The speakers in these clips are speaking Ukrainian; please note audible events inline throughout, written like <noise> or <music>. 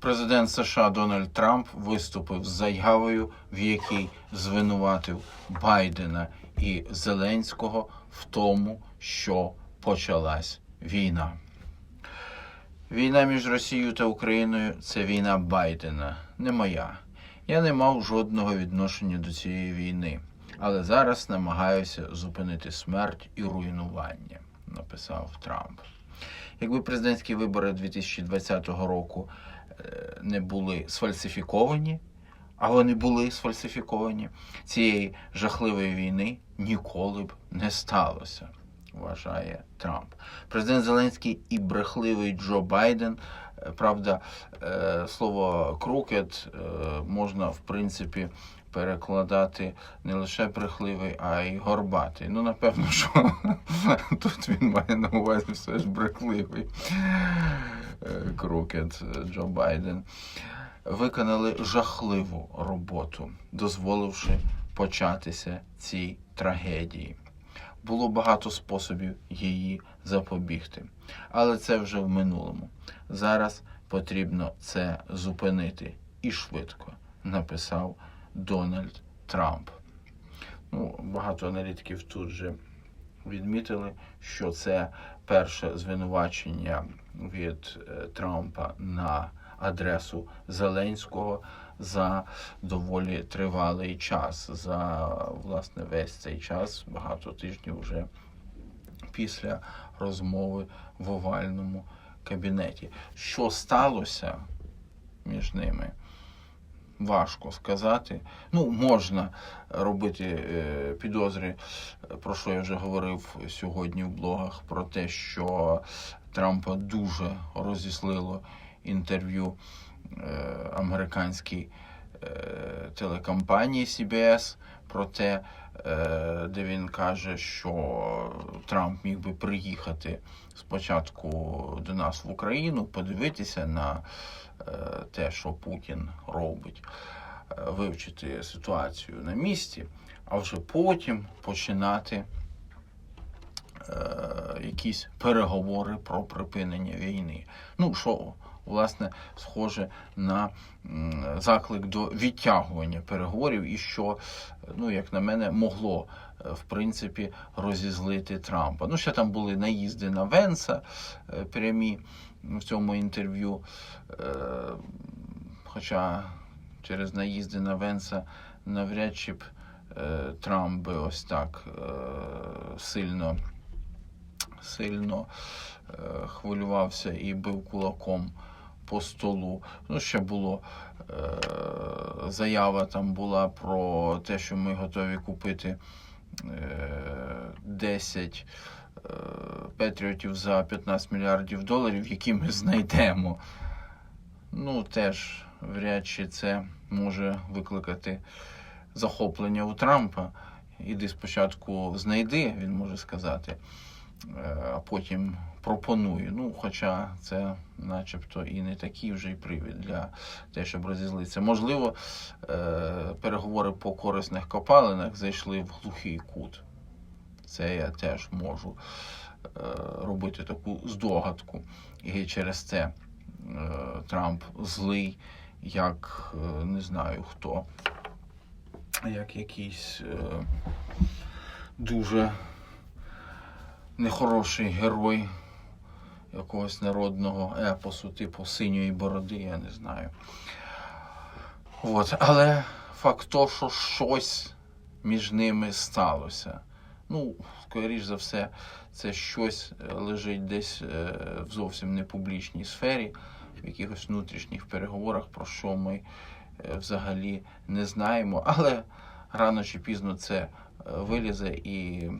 Президент США Дональд Трамп виступив з заявою, в якій звинуватив Байдена і Зеленського в тому, що почалась війна. Війна між Росією та Україною це війна Байдена, не моя. Я не мав жодного відношення до цієї війни, але зараз намагаюся зупинити смерть і руйнування, написав Трамп. Якби президентські вибори 2020 року не були сфальсифіковані, а вони були сфальсифіковані, цієї жахливої війни ніколи б не сталося, вважає Трамп. Президент Зеленський і брехливий Джо Байден. е, Правда, е, слово крукет е, можна в принципі перекладати не лише брехливий, а й горбатий. Ну, напевно, що <laughs> тут він має на увазі все ж брехливий крукет Джо Байден. Виконали жахливу роботу, дозволивши початися цій трагедії. Було багато способів її запобігти, але це вже в минулому. Зараз потрібно це зупинити і швидко, написав Дональд Трамп. Ну, багато аналітиків тут же відмітили, що це перше звинувачення від е, Трампа на адресу Зеленського за доволі тривалий час. За власне весь цей час, багато тижнів вже після розмови в овальному кабінеті. Що сталося між ними? Важко сказати. Ну, можна робити е, підозри, про що я вже говорив сьогодні в блогах, про те, що Трампа дуже розіслило інтерв'ю е, американській е, телекомпанії CBS про те, е, де він каже, що Трамп міг би приїхати спочатку до нас в Україну, подивитися на те, що Путін робить, вивчити ситуацію на місці, а вже потім починати якісь переговори про припинення війни. Ну, що, власне, схоже на заклик до відтягування переговорів, і що, ну, як на мене, могло. е, В принципі, розізлити Трампа. Ну, ще там були наїзди на Венса е, прямі в цьому інтерв'ю. Е, Хоча через наїзди на Венса навряд чи б Трамп би ось так сильно, сильно е, хвилювався і бив кулаком по столу. Ну, ще було е, заява там була про те, що ми готові купити е, 10 е, патріотів за 15 мільярдів доларів, які ми знайдемо. Ну, теж вряд чи це може викликати захоплення у Трампа. Іди спочатку знайди, він може сказати, а потім пропонує. Ну, хоча це начебто і не такий вже й привід для те, щоб розізлитися. Можливо, е, переговори по корисних копалинах зайшли в глухий кут. Це я теж можу е, робити таку здогадку. І через це е, Трамп злий, як е, не знаю хто, як якийсь е, дуже нехороший герой якогось народного епосу, типу синьої бороди, я не знаю. От. Але факт то, що щось між ними сталося. Ну, скоріш за все, це щось е, лежить десь е, в зовсім не публічній сфері, в якихось внутрішніх переговорах, про що ми е, взагалі не знаємо. Але рано чи пізно це вилізе, і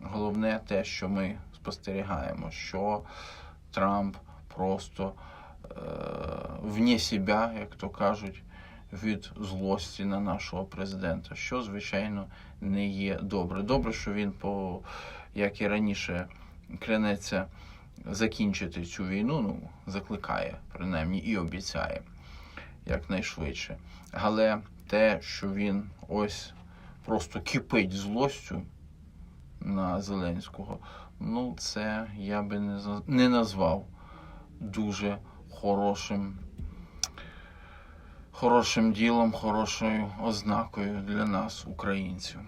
головне те, що ми спостерігаємо, що Трамп просто е, вне себе, як то кажуть, від злості на нашого президента, що, звичайно, не є добре. Добре, що він, по, як і раніше, клянеться закінчити цю війну, ну, закликає, принаймні, і обіцяє якнайшвидше. Але те, що він ось просто кипить злостю на Зеленського. Ну, це я би не, не назвав дуже хорошим. Хорошим ділом, хорошою ознакою для нас, українців.